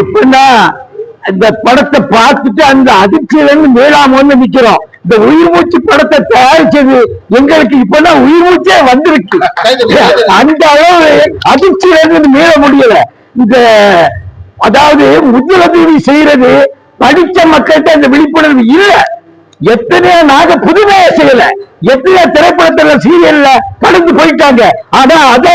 இப்பன்னா இந்த படத்தை பார்த்துட்டு அந்த அதிர்ச்சியில இருந்து மீளாம வந்து நிக்கிறோம். இந்த உயிர் மூச்சு படத்தை தயாரிச்சது எங்களுக்கு இப்பதான் உயிர் மூச்சே வந்திருக்கு. அந்த அளவு அதிர்ச்சியில இருந்து மீள முடியல. இந்த அதாவது முதலுதவி செய்யறது படிச்ச மக்கள்கிட்ட அந்த விழிப்புணர்வு இல்ல. எத்தனையோ நாங்க புதுமையா செய்யல. எத்தனையோ திரைப்படத்துல சீரியல்ல கடந்து போயிட்டாங்க. ஆனா அத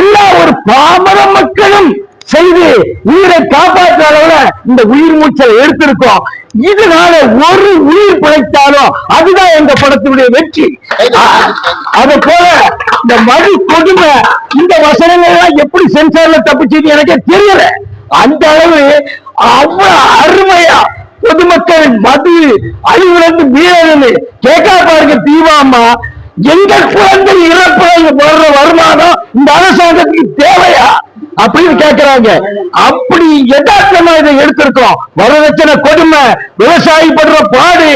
எல்லா ஒரு பாமர மக்களும் செய்து உயிரை காப்பாற்ற அளவுல இந்த உயிர் மூச்சலை எடுத்திருக்கோம் இதனால ஒரு உயிர் பிழைத்தாலும் அதுதான் எங்க படத்தினுடைய வெற்றி. அது போல இந்த மது கொடுமை இந்த வசனங்கள் எல்லாம் எப்படி சென்சார்ல தப்பிச்சுன்னு எனக்கே தெரியல. அந்த அளவு அவ்வளவு அருமையா பொதுமக்களின் மது அழிவிலிருந்து மீறது கேட்கா பாருங்க தீவாமா. எங்க குழந்தை இறப்புல வர்ற வருமானம் இந்த அரசாங்கத்துக்கு தேவையா அப்படின்னு கேக்குறாங்க. அப்படி எதார்த்தமா இதை எடுத்திருக்கோம். வரதட்சணை கொடுமை விவசாயி படுற பாடு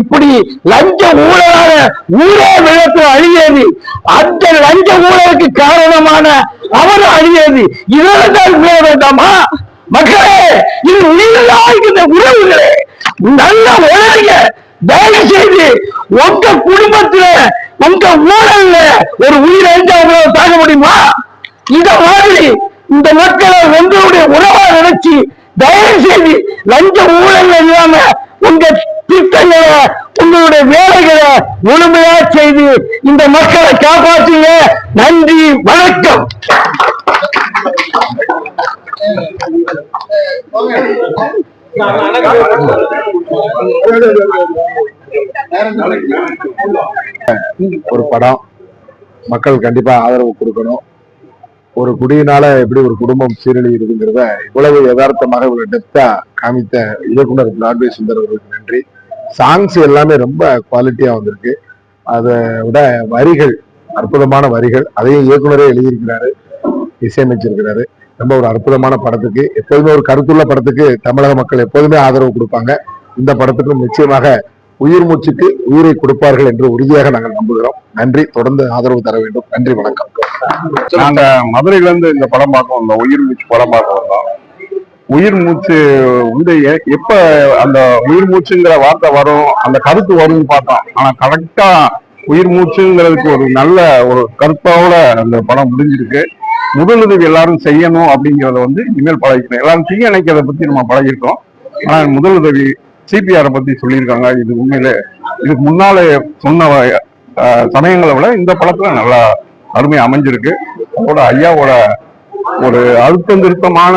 இப்படி லஞ்ச ஊழலாக ஊரே விழப்பு அழியது. அந்த லஞ்ச ஊழலுக்கு காரணமான அவரும் அழியது. இதெல்லாம் மீற வேண்டாமா மக்களே இது உயிரிழந்தா இந்த உறவுகளே. நல்லா உழைங்க. தயவு செய்து உங்க குடும்பத்துல உங்க ஊழல்ல ஒரு உயிரை அஞ்சாவது தாங்க முடியுமா? இந்த மாதிரி இந்த மக்களை உங்களுடைய உறவா நினைச்சு தயவு செய்து லஞ்ச ஊழல் இல்லாம உங்க திட்டங்களை உங்களுடைய வேலைகளை முழுமையா செய்து இந்த மக்களை காப்பாற்றுங்க. நன்றி வணக்கம். ஒரு படம். மக்கள் கண்டிப்பா ஆதரவு கொடுக்கணும். ஒரு குடியினால எப்படி ஒரு குடும்பம் சீரழிகிறதுங்கிறத இவ்வளவு யதார்த்தமாக இவ்வளவு டெப்தா காமித்த இயக்குனர் பிராட்வே சுந்தர் அவர்களுக்கு நன்றி. சாங்ஸ் எல்லாமே ரொம்ப குவாலிட்டியா வந்திருக்கு. அதை விட வரிகள் அற்புதமான வரிகள் அதையும் இயக்குனரே எழுதியிருக்கிறாரு இசையமைச்சிருக்கிறாரு. ரொம்ப ஒரு அற்புதமான படத்துக்கு எப்போதுமே ஒரு கருத்துள்ள படத்துக்கு தமிழக மக்கள் எப்போதுமே ஆதரவு கொடுப்பாங்க. இந்த படத்துக்கும் நிச்சயமாக உயிர் மூச்சுக்கு உயிரை கொடுப்பார்கள் என்று உறுதியாக நாங்கள் நம்புகிறோம். நன்றி. தொடர்ந்து ஆதரவு தர வேண்டும். நன்றி வணக்கம். நாங்க மதுரையில இருந்து இந்த படம் பார்க்க வந்தோம். உயிர் மூச்சு படம் பார்க்க வந்தோம். உயிர் மூச்சு வந்து எப்ப அந்த உயிர் மூச்சுங்கிற வார்த்தை வரும் அந்த கருத்து வரும்னு பார்த்தோம். ஆனா கரெக்டா உயிர் மூச்சுங்கிறதுக்கு ஒரு நல்ல ஒரு கருத்தோட அந்த படம் முடிஞ்சிருக்கு. முதலுதவி எல்லாரும் செய்யணும் அப்படிங்கறத வந்து இனிமேல் பழகிக்கணும். எல்லாரும் செய்ய நினைக்கிறத பத்தி நம்ம பழகிருக்கோம். ஆனா முதலுதவி சிபிஆரை பத்தி சொல்லியிருக்காங்க. இது உண்மையிலே இதுக்கு முன்னாலே சொன்ன சமயங்களை விட இந்த படத்துல நல்லா அருமை அமைஞ்சிருக்கு. அதோட ஐயாவோட ஒரு அழுத்தம் திருத்தமான